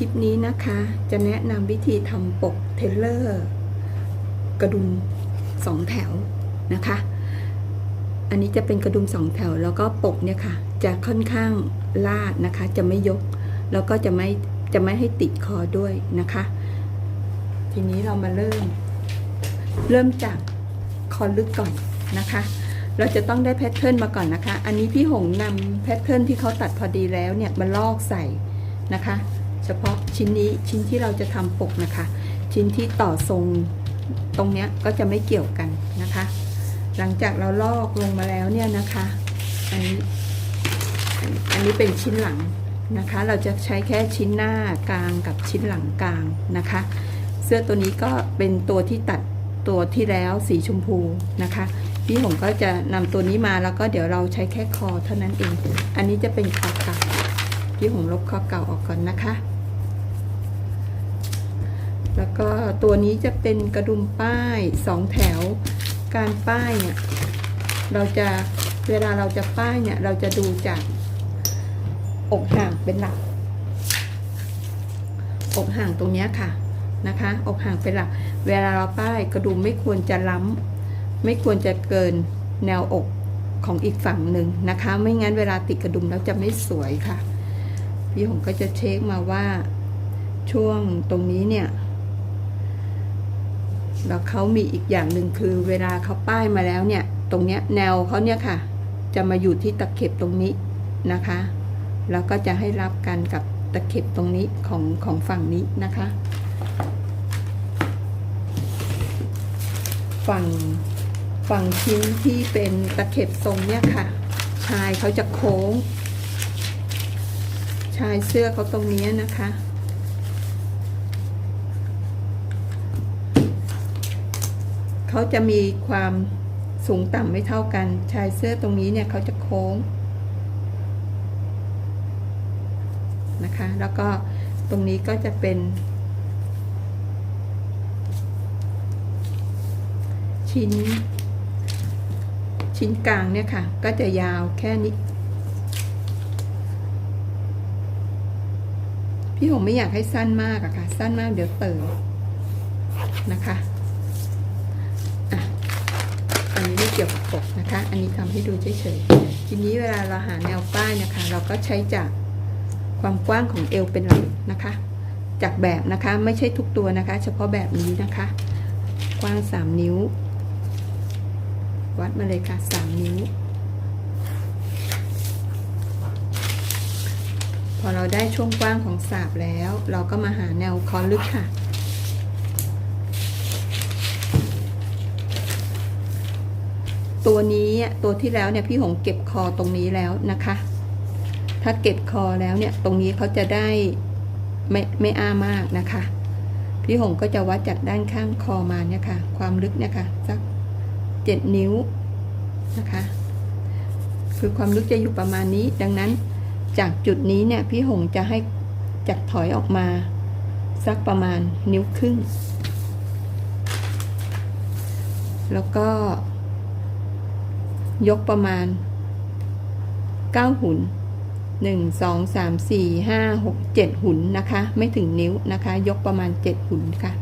ลิปนี้นะคะ จะแนะนำวิธีทำปกเทเลอร์ กระดุมสองแถวนะคะ อันนี้จะเป็นกระดุมสองแถว แล้วก็ปกเนี่ยค่ะ จะค่อนข้างลาดนะคะ จะไม่ยก แล้วก็จะไม่จะไม่ให้ติดคอด้วยนะคะ ทีนี้เรามาเริ่ม เริ่มจากคอลึกก่อนนะคะ เราจะต้องได้แพทเทิร์นมาก่อนนะคะ อันนี้พี่หงนำแพทเทิร์นที่เขาตัดพอดีแล้วเนี่ยมาลอกใส่นะคะ ฉพาะชิ้นนี้ชิ้นที่เราจะทำปกนะคะ ชิ้นที่ต่อทรงตรงเนี้ยก็จะไม่เกี่ยวกันนะคะ หลังจากเราลอกลงมาแล้วเนี่ยนะคะอันนี้อันนี้เป็นชิ้นหลังนะคะ เราจะใช้แค่ชิ้นหน้ากลางกับชิ้นหลังกลางนะคะ เสื้อตัวนี้ก็เป็นตัวที่ตัดตัวที่แล้วสีชมพูนะคะพี่หงก็จะนำตัวนี้มาแล้วก็เดี๋ยวเราใช้แค่คอเท่านั้นเอง อันนี้จะเป็นคอเก่าพี่หงลบคอเก่าออกก่อนนะคะ แล้วก็ตัวนี้จะเป็นกระดุมป้ายสองแถว การป้ายเนี่ยเราจะเวลาเราจะป้ายเนี่ยเราจะดูจากอกห่างเป็นหลัก อกห่างตรงนี้ค่ะนะคะ อกห่างเป็นหลัก เวลาเราป้ายกระดุมไม่ควรจะล้ำไม่ควรจะเกินแนวอกของอีกฝั่งหนึ่งนะคะ ไม่งั้นเวลาติดกระดุมแล้วจะไม่สวยค่ะ พี่ผมก็จะเช็คมาว่าช่วงตรงนี้เนี่ย แล้วเขามีอีกอย่างหนึ่งคือเวลาเขาป้ายมาแล้วเนี่ย ตรงเนี้ยแนวเขาเนี่ยค่ะ จะมาอยู่ที่ตะเข็บตรงนี้นะคะ แล้วก็จะให้รับกันกับตะเข็บตรงนี้ของของฝั่งนี้นะคะ ฝั่งฝั่งชิ้นที่เป็นตะเข็บทรงเนี่ยค่ะ ชายเขาจะโค้ง ชายเสื้อเขาตรงนี้นะคะ เขาจะมีความสูงต่ำไม่เท่ากัน ชายเสื้อตรงนี้เนี่ยเขาจะโค้งนะคะ แล้วก็ตรงนี้ก็จะเป็น ชิ้น ชิ้นกลางเนี่ยค่ะ ก็จะยาวแค่นี้ พี่ผมไม่อยากให้สั้นมากอะค่ะ สั้นมากเดี๋ยวเติมนะคะอะอันนี้ไม่ เกี่ยวกับปกนะคะ อันนี้ทำให้ดูเฉยๆทีนี้เวลาเราหาแนวป้ายนะคะ เราก็ใช้จากความกว้างของเอวเป็นหลักนะคะ จากแบบนะคะไม่ใช่ทุกตัวนะคะ เฉพาะแบบนี้นะคะ กว้าง 3 นิ้ว วัดมาเลยค่ะ 3 นิ้ว พอเราได้ช่วงกว้างของสาบแล้ว เราก็มาหาแนวคอลึกค่ะ ตัวนี้ตัวที่แล้วเนี่ยพี่หงเก็บคอตรงนี้แล้วนะคะ ถ้าเก็บคอแล้วเนี่ยตรงนี้เขาจะได้ไม่ไม่อ้ามากนะคะ พี่หงก็จะวัดจากด้านข้างคอมาเนี่ยค่ะ ความลึกเนี่ยค่ะสักเจ็ดนิ้วนะคะ คือความลึกจะอยู่ประมาณนี้ ดังนั้นจากจุดนี้เนี่ยพี่หงจะให้จากถอยออกมาสักประมาณนิ้วครึ่ง แล้วก็ ยกประมาณ 9 หุ่น 1 2 3 4 5 6 7 หุ่นนะคะ ไม่ถึงนิ้วนะคะ ยกประมาณ 7 หุ่นค่ะ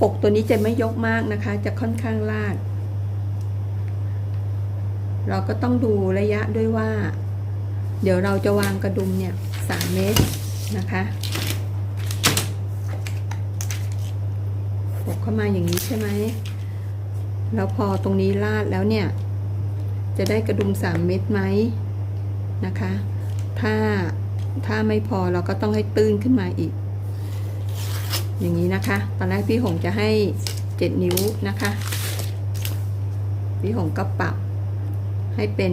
ปกตัวนี้จะไม่ยกมากนะคะ จะค่อนข้างลาด เราก็ต้องดูระยะด้วยว่า เดี๋ยวเราจะวางกระดุมเนี่ย 3 เมตรนะคะ ปก เข้ามาอย่างนี้ใช่ไหม แล้วพอตรงนี้ลาดแล้วเนี่ย จะได้กระดุม3เม็ดไหมนะคะ ถ้าถ้าไม่พอเราก็ต้องให้ตื้นขึ้นมาอีก อย่างนี้นะคะ ตอนแรกพี่หงจะให้7นิ้วนะคะ พี่หงก็ปรับให้เป็น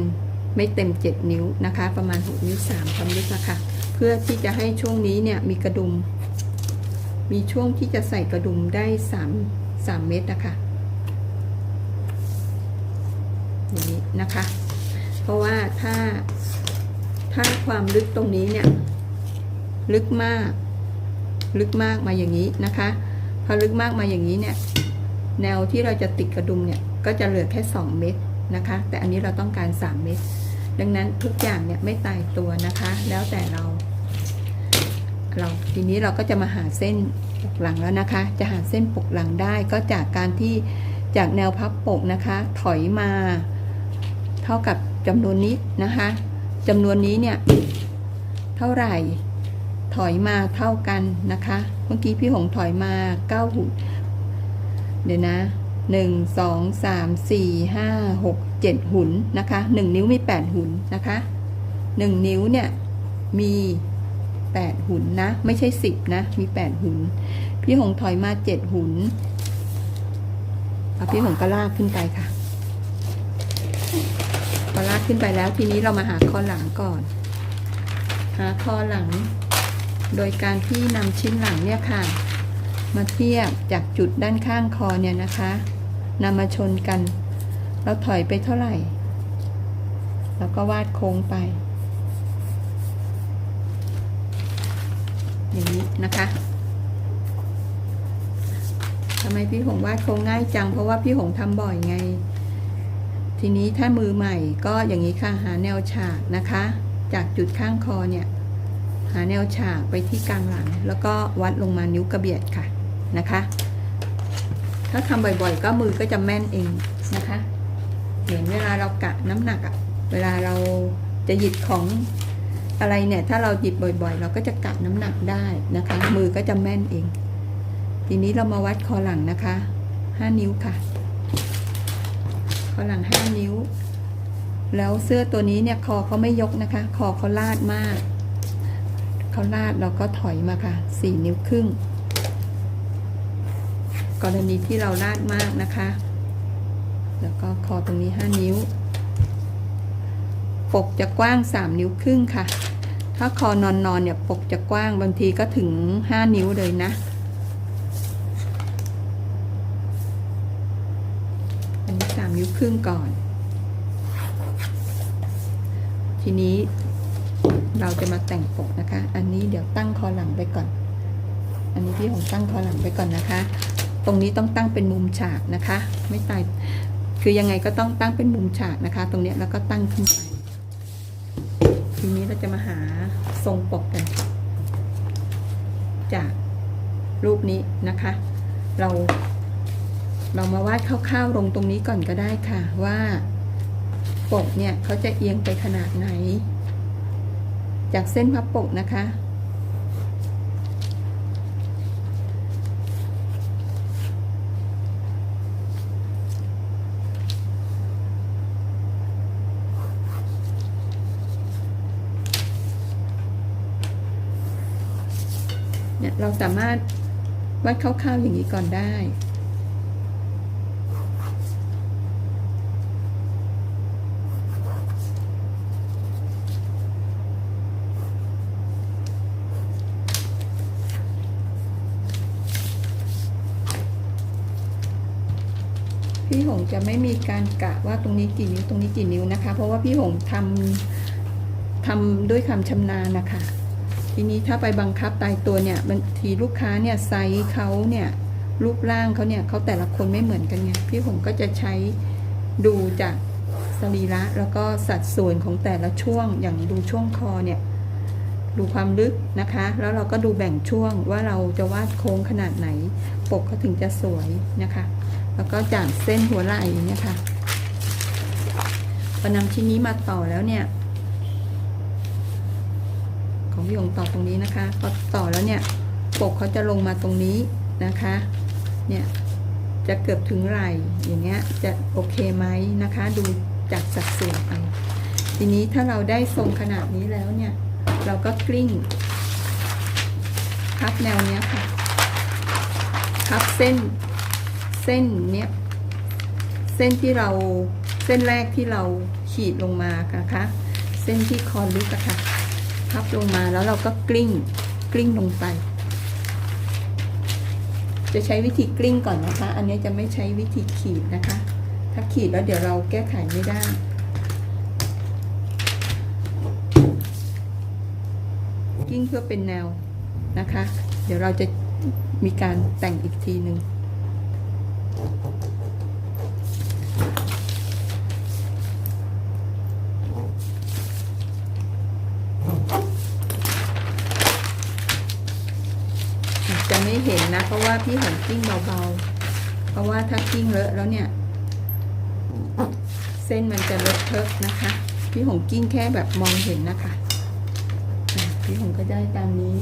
ไม่เต็ม 7 นิ้วนะคะ ประมาณ 6 นิ้ว3ความลึกนะคะ เพื่อที่จะให้ช่วงนี้เนี่ยมีกระดุม มีช่วงที่จะใส่กระดุมได้สามสามเม็ดนะคะอย่างนี้นะคะ เพราะว่าถ้าถ้าความลึกตรงนี้เนี่ย ลึกมาก ลึกมากมาอย่างนี้นะคะพอลึกมากมาอย่างนี้เนี่ย แนวที่เราจะติดกระดุมเนี่ย ก็จะเหลือแค่ 2 เม็ดนะคะ แต่อันนี้เราต้องการ 3 เม็ดดังนั้นทุกอย่างเนี่ยไม่ตายตัวนะคะ แล้วแต่เรา เราทีนี้เราก็จะมาหาเส้นปกหลังแล้วนะคะ จะหาเส้นปกหลังได้ก็จากการที่จากแนวพับปกนะคะ ถอยมา เท่ากับจำนวนนี้นะคะจำนวนนี้เนี่ยเท่าไหร่ถอยมาเท่ากันนะคะ เมื่อกี้พี่หงถอยมา9หุ่นเดี๋ยวนะ1 2 3 4 5 6 7 หุ่นนะคะ 1 นิ้วมี 8 หุ่นนะคะ 1 นิ้วเนี่ยมี 8 หุ่นนะ ไม่ใช่ 10 นะ มี 8 หุ่นพี่หงถอยมา 7 หุ่นเอาพี่หงก็ลากขึ้นไปค่ะพอลากขึ้นไปแล้วทีนี้เรามาหาคอหลังก่อน หาคอหลัง โดยการที่นำชิ้นหลังเนี่ยค่ะ มาเทียบจากจุดด้านข้างคอเนี่ยนะคะนำมาชนกันแล้วถอยไปเท่าไหร่ แล้วก็วาดโค้งไป อย่างนี้นะคะทำไมพี่หงวาดโค้งง่ายจัง เพราะว่าพี่หงทำบ่อยไง ทีนี้ถ้ามือใหม่ก็อย่างนี้ค่ะหาแนวฉากนะคะ จากจุดข้างคอเนี่ย หาแนวฉากไปที่กลางหลัง แล้วก็วัดลงมานิ้วกระเบียดค่ะนะคะ ถ้าทำบ่อยๆ ก็มือก็จะแม่นเองนะคะ เหมือนเวลาเรากะน้ำหนักอะเวลาเราจะหยิบของ อะไรเนี่ย ถ้าเราหยิบบ่อยๆ เราก็จะกะน้ำหนักได้นะคะ มือก็จะแม่นเอง ทีนี้เรามาวัดคอหลังนะคะห้านิ้วค่ะคอหลังห้านิ้ว แล้วเสื้อตัวนี้เนี่ยคอเขาไม่ยกนะคะ คอเขาลาดมากเขาลาดเราก็ถอยมาค่ะสี่นิ้วครึ่ง กรณีที่เราลาดมากนะคะ แล้วก็คอตรงนี้ห้านิ้วปกจะกว้างสามนิ้วครึ่งค่ะ ถ้าคอนอนนอนเนี่ยปกจะกว้างบางทีก็ถึงห้านิ้วเลยนะ อันนี้สามนิ้วครึ่งก่อน ทีนี้เราจะมาแต่งปกนะคะ อันนี้เดี๋ยวตั้งคอหลังไปก่อน อันนี้พี่ผมตั้งคอหลังไปก่อนนะคะ ตรงนี้ต้องตั้งเป็นมุมฉากนะคะ ไม่ตายคือยังไงก็ต้องตั้งเป็นมุมฉากนะคะ ตรงเนี้ยแล้วก็ตั้งขึ้นไป ทีนี้เราจะมาหาทรงปกกัน จากรูปนี้นะคะ เรา เรามาวาดคร่าวๆลงตรงนี้ก่อนก็ได้ค่ะว่าปกเนี่ยเขาจะเอียงไปขนาดไหน จากเส้นพับปกนะคะ เราสามารถวาดคร่าวๆอย่างนี้ก่อนได้ พี่หงจะไม่มีการกะว่าตรงนี้กี่นิ้วตรงนี้กี่นิ้วนะคะ เพราะว่าพี่หงทำทำด้วยความชำนาญนะคะ ทีนี้ถ้าไปบังคับตายตัวเนี่ยบางทีลูกค้าเนี่ยไซส์เขาเนี่ยรูปร่างเขาเนี่ยเขาแต่ละคนไม่เหมือนกันไงพี่ผมก็จะใช้ดูจากสรีระแล้วก็สัดส่วนของแต่ละช่วงอย่างดูช่วงคอเนี่ยดูความลึกนะคะ แล้วเราก็ดูแบ่งช่วงว่าเราจะวาดโค้งขนาดไหน ปกเขาถึงจะสวยนะคะ แล้วก็จากเส้นหัวไหล่เนี่ยค่ะพอนำชิ้นนี้มาต่อแล้วเนี่ย ของพี่หงต่อตรงนี้นะคะพอต่อแล้วเนี่ยปกเขาจะลงมาตรงนี้นะคะ เนี่ยจะเกือบถึงไหลอย่างเงี้ยจะโอเคไหมนะคะ ดูจากสัดส่วนเอาทีนี้ถ้าเราได้ทรงขนาดนี้แล้วเนี่ย เราก็กลิ้งพับแนวเนี้ยค่ะพับเส้นเส้นเนี้ยเส้นที่เราเส้นแรกที่เราขีดลงมานะคะ เส้นที่คอลึกอะค่ะ พับลงมาแล้วเราก็กลิ้งกลิ้งลงไป จะใช้วิธีกลิ้งก่อนนะคะ อันนี้จะไม่ใช้วิธีขีดนะคะ ถ้าขีดแล้วเดี๋ยวเราแก้ไขไม่ได้กลิ้งเพื่อเป็นแนวนะคะ เดี๋ยวเราจะมีการแต่งอีกทีหนึ่ง จะไม่เห็นนะ เพราะว่าพี่หงกิ้งเบาๆ เพราะว่าถ้ากิ้งเลอะแล้วเนี่ย เส้นมันจะเลอะเทอะนะคะ พี่หงกิ้งแค่แบบมองเห็นนะคะอะพี่หงก็ได้ตามนี้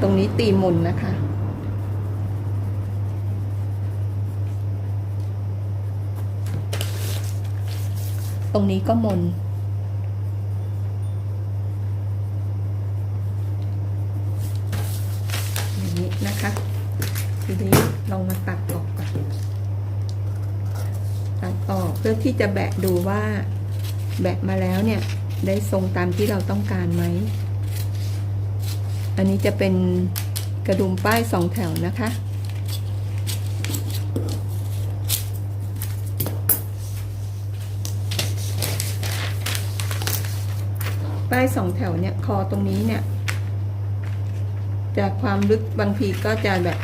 ตรงนี้ตีมุนนะคะ ตรงนี้ก็มน อย่างนี้นะคะ ทีนี้ลองมาตัดออกก่อน ตัดออกเพื่อที่จะแบะดูว่า แบะมาแล้วเนี่ย ได้ทรงตามที่เราต้องการไหม อันนี้จะเป็นกระดุมป้ายสองแถวนะคะ ป้าย สองแถวเนี่ย คอตรงนี้เนี่ยจากความลึกบางทีก็จะแบบ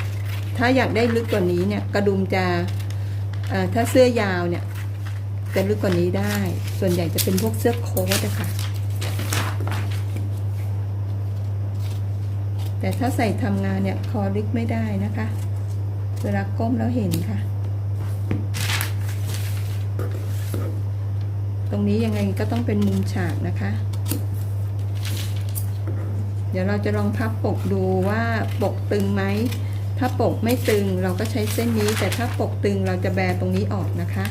ถ้าอยากได้ลึกกว่านี้เนี่ย กระดุมจะถ้าเสื้อยาวเนี่ย จะลึกกว่านี้ได้ ส่วนใหญ่จะเป็นพวกเสื้อโค้ทนะคะ แต่ถ้าใส่ทำงานเนี่ย คอลึกไม่ได้นะคะ เวลาก้มแล้วเห็นค่ะ ตรงนี้ยังไงก็ต้องเป็นมุมฉากนะคะ เดี๋ยวเราจะลองพับปกดูว่าปกตึงไหม ถ้าปกไม่ตึงเราก็ใช้เส้นนี้ แต่ถ้าปกตึงเราจะแบตรงนี้ออกนะคะ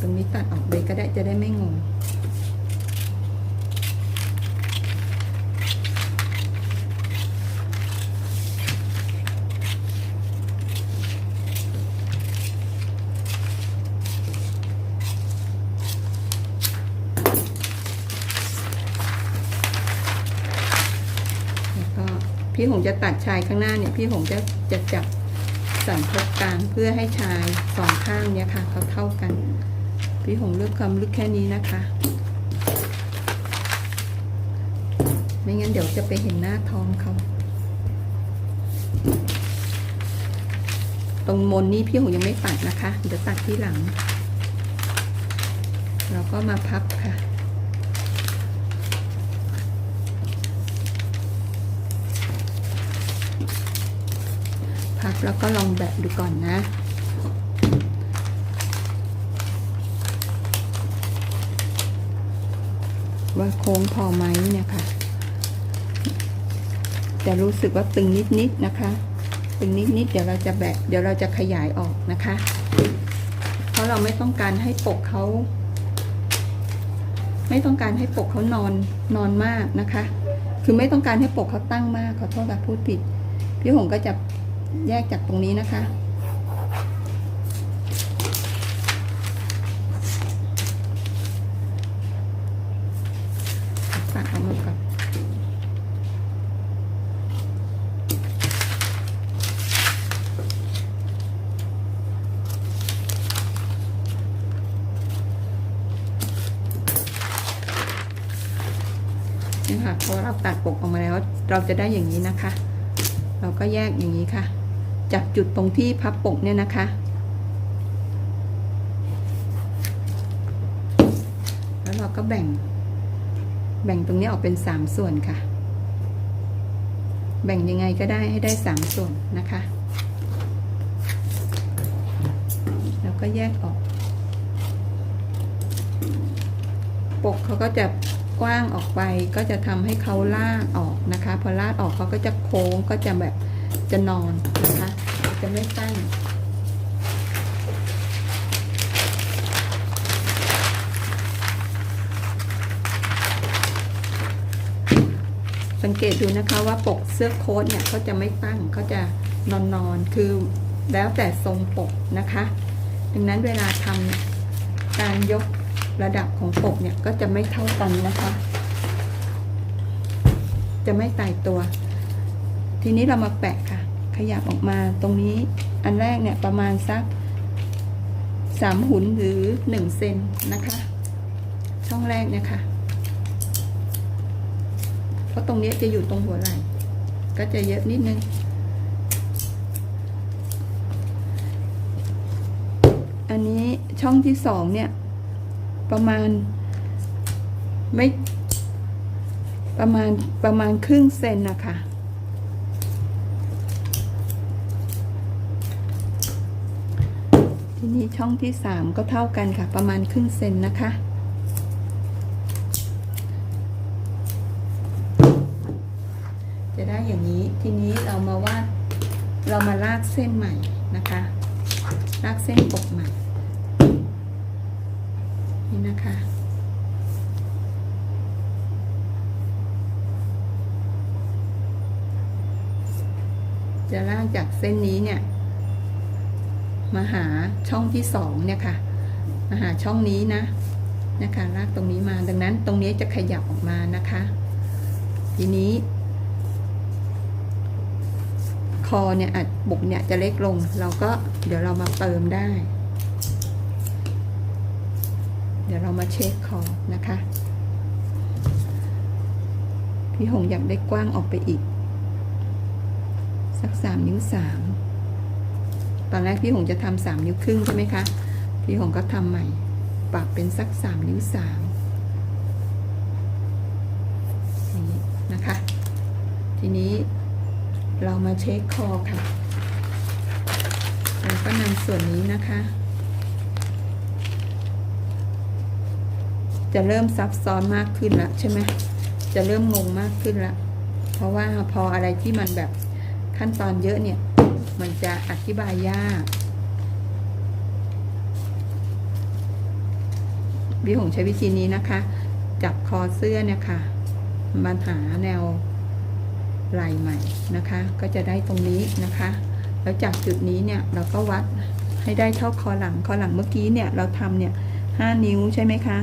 ตรงนี้ตัดออกเลยก็ได้จะได้ไม่งง แล้วก็พี่หง จะตัดชายข้างหน้าเนี่ยพี่หงจะจะจับสันทบกลางเพื่อให้ชายสองข้างเนี่ยค่ะเขาเท่ากัน พี่หงเลือกความลึกแค่นี้นะคะ ไม่งั้นเดี๋ยวจะไปเห็นหน้าท้องเขาตรงมนนี่พี่หงยังไม่ตัดนะคะ เดี๋ยวตัดที่หลัง เราก็มาพับค่ะ แล้วก็ลองแบะดูก่อนนะ ว่าโค้งพอไหมเนี่ยค่ะจะรู้สึกว่าตึงนิดๆนะคะ ตึงนิดๆเดี๋ยวเราจะแบะเดี๋ยวเราจะขยายออกนะคะ เพราะเราไม่ต้องการให้ปกเขาไม่ต้องการให้ปกเขานอนนอนมากนะคะ คือไม่ต้องการให้ปกเขาตั้งมากขอโทษค่ะพูดผิด พี่หงก็จะ แยกจากตรงนี้นะคะปัดออกมาก่อนนี่ค่ะพอเราตัดปกออกมาแล้ว เราจะได้อย่างนี้นะคะ เราก็แยกอย่างนี้ค่ะ จากจุดตรงที่พับปกเนี่ยนะคะ แล้วเราก็แบ่ง แบ่งตรงนี้ออกเป็นสามส่วนค่ะ แบ่งยังไงก็ได้ให้ได้สามส่วนนะคะ แล้วก็แยกออก ปกเขาก็จะกว้างออกไปก็จะทำให้เขาลากออกนะคะ พอลากออกเขาก็จะโค้งก็จะแบบ จะนอนนะคะ จะไม่ตั้งสังเกตดูนะคะว่าปกเสื้อโค้ทเนี่ยเขาจะไม่ตั้งเขาจะนอนนอนคือแล้วแต่ทรงปกนะคะ ดังนั้นเวลาทำการยกระดับของปกเนี่ยก็จะไม่เท่ากันนะคะ จะไม่ตายตัว ทีนี้เรามาแปะค่ะ ขยับออกมาตรงนี้อันแรกเนี่ยประมาณสักสามหุนหรือหนึ่งเซนนะคะ ช่องแรกเนี่ยค่ะเพราะตรงนี้จะอยู่ตรงหัวไหล่ก็จะเยอะนิดนึง อันนี้ช่องที่สองเนี่ย ประมาณไม่ประมาณประมาณครึ่งเซนนะคะ ทีนี้ช่องที่สามก็เท่ากันค่ะ ประมาณครึ่งเซนนะคะ จะได้อย่างนี้ทีนี้เรามาวาดเรามาลากเส้นใหม่นะคะ ลากเส้นปกใหม่ นี่นะคะจะลากจากเส้นนี้เนี่ย มาหาช่องที่สองเนี่ยค่ะ มาหาช่องนี้นะนะคะลากตรงนี้มาดังนั้นตรงนี้จะขยับออกมานะคะ ทีนี้ คอเนี่ยอัดบุกเนี่ยจะเล็กลง เราก็เดี๋ยวเรามาเติมได้ เดี๋ยวเรามาเช็คคอนะคะ พี่หงอยากได้กว้างออกไปอีก สักสามนิ้วสาม ตอนแรกพี่หงจะทำสามนิ้วครึ่งใช่ไหมคะ พี่หงก็ทำใหม่ ปรับเป็นสักสามนิ้วสามนี้นะคะ ทีนี้เรามาเช็คคอค่ะเราก็นำส่วนนี้นะคะ จะเริ่มซับซ้อนมากขึ้นล้วใช่ไหมจะเริ่มงงมากขึ้นล้วเพราะว่าพออะไรที่มันแบบขั้นตอนเยอะเนี่ย มันจะอธิบายยากพี่หงใช้วิธีนี้นะคะ จับคอเสื้อเนี่ยค่ะมันหาแนวไหล่ใหม่นะคะ ก็จะได้ตรงนี้นะคะ แล้วจากจุดนี้เนี่ยเราก็วัดให้ได้เท่าคอหลัง คอหลังเมื่อกี้เนี่ยเราทำเนี่ยห้านิ้วใช่ไหมคะ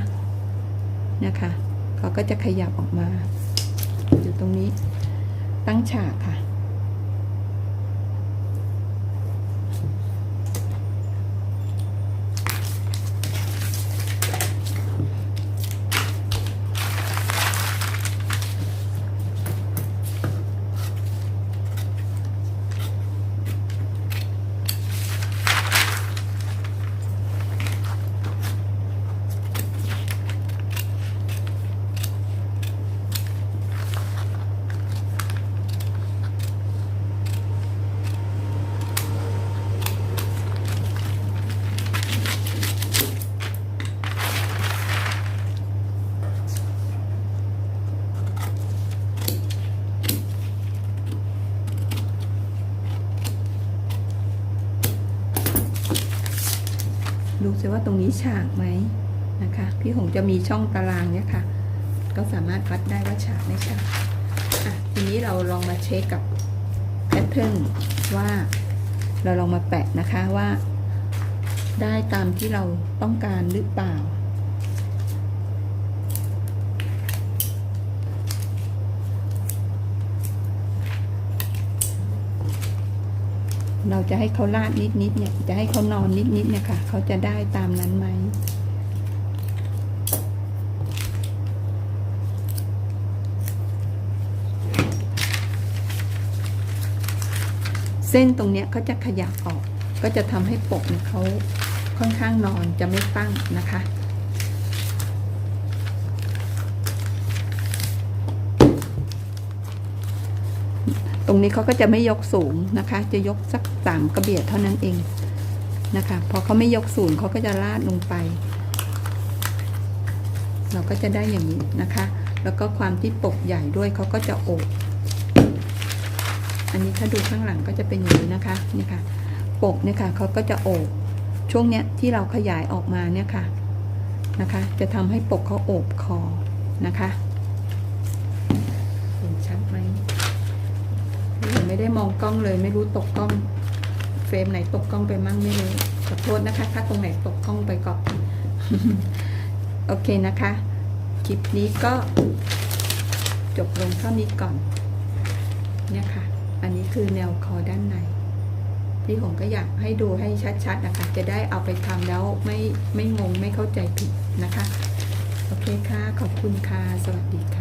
นะคะเขาก็จะขยับออกมาอยู่ตรงนี้ตั้งฉากค่ะ ดูซิว่าตรงนี้ฉากไหมนะคะ พี่หงจะมีช่องตารางเนี่ยค่ะ ก็สามารถวัดได้ว่าฉากไม่ฉากอะทีนี้เราลองมาเช็คกับแพทเทิร์นว่าเราลองมาแปะนะคะว่า ได้ตามที่เราต้องการหรือเปล่า เราจะให้เขาลาดนิดๆเนี่ย จะให้เขานอนนิดๆเนี่ยค่ะ เขาจะได้ตามนั้นไหม เส้นตรงเนี้ยเขาจะขยับออก ก็จะทำให้ปกเนี่ยเขาค่อนข้างนอนจะไม่ตั้งนะคะ รงนี้เขาก็จะไม่ยกสูงนะคะ จะยกสักสามกระเบียดเท่านั้นเองนะคะ พอเขาไม่ยกสูงเขาก็จะลาดลงไป เราก็จะได้อย่างนี้นะคะ แล้วก็ความที่ปกใหญ่ด้วยเขาก็จะโอบอันนี้ถ้าดูข้างหลังก็จะเป็นอย่างนี้นะคะนี่ค่ะปกเนี่ยค่ะเขาก็จะโอบช่วงเนี้ยที่เราขยายออกมาเนี่ยค่ะนะคะ จะทำให้ปกเขาโอบคอนะคะเห็นชัดไหม ไม่ได้มองกล้องเลย ไม่รู้ตกกล้อง เฟรมไหนตกกล้องไปมั่งไม่รู้ขอโทษนะคะ ถ้าตรงไหนตกกล้องไปก่อนโอเคนะคะ คลิปนี้ก็จบลงเท่านี้ก่อน เนี่ยค่ะ อันนี้คือแนวคอด้านในพี่หงก็อยากให้ดูให้ชัดๆนะคะ จะได้เอาไปทำแล้วไม่ไม่งงไม่เข้าใจผิดนะคะ โอเคค่ะ ขอบคุณค่ะ สวัสดีค่ะ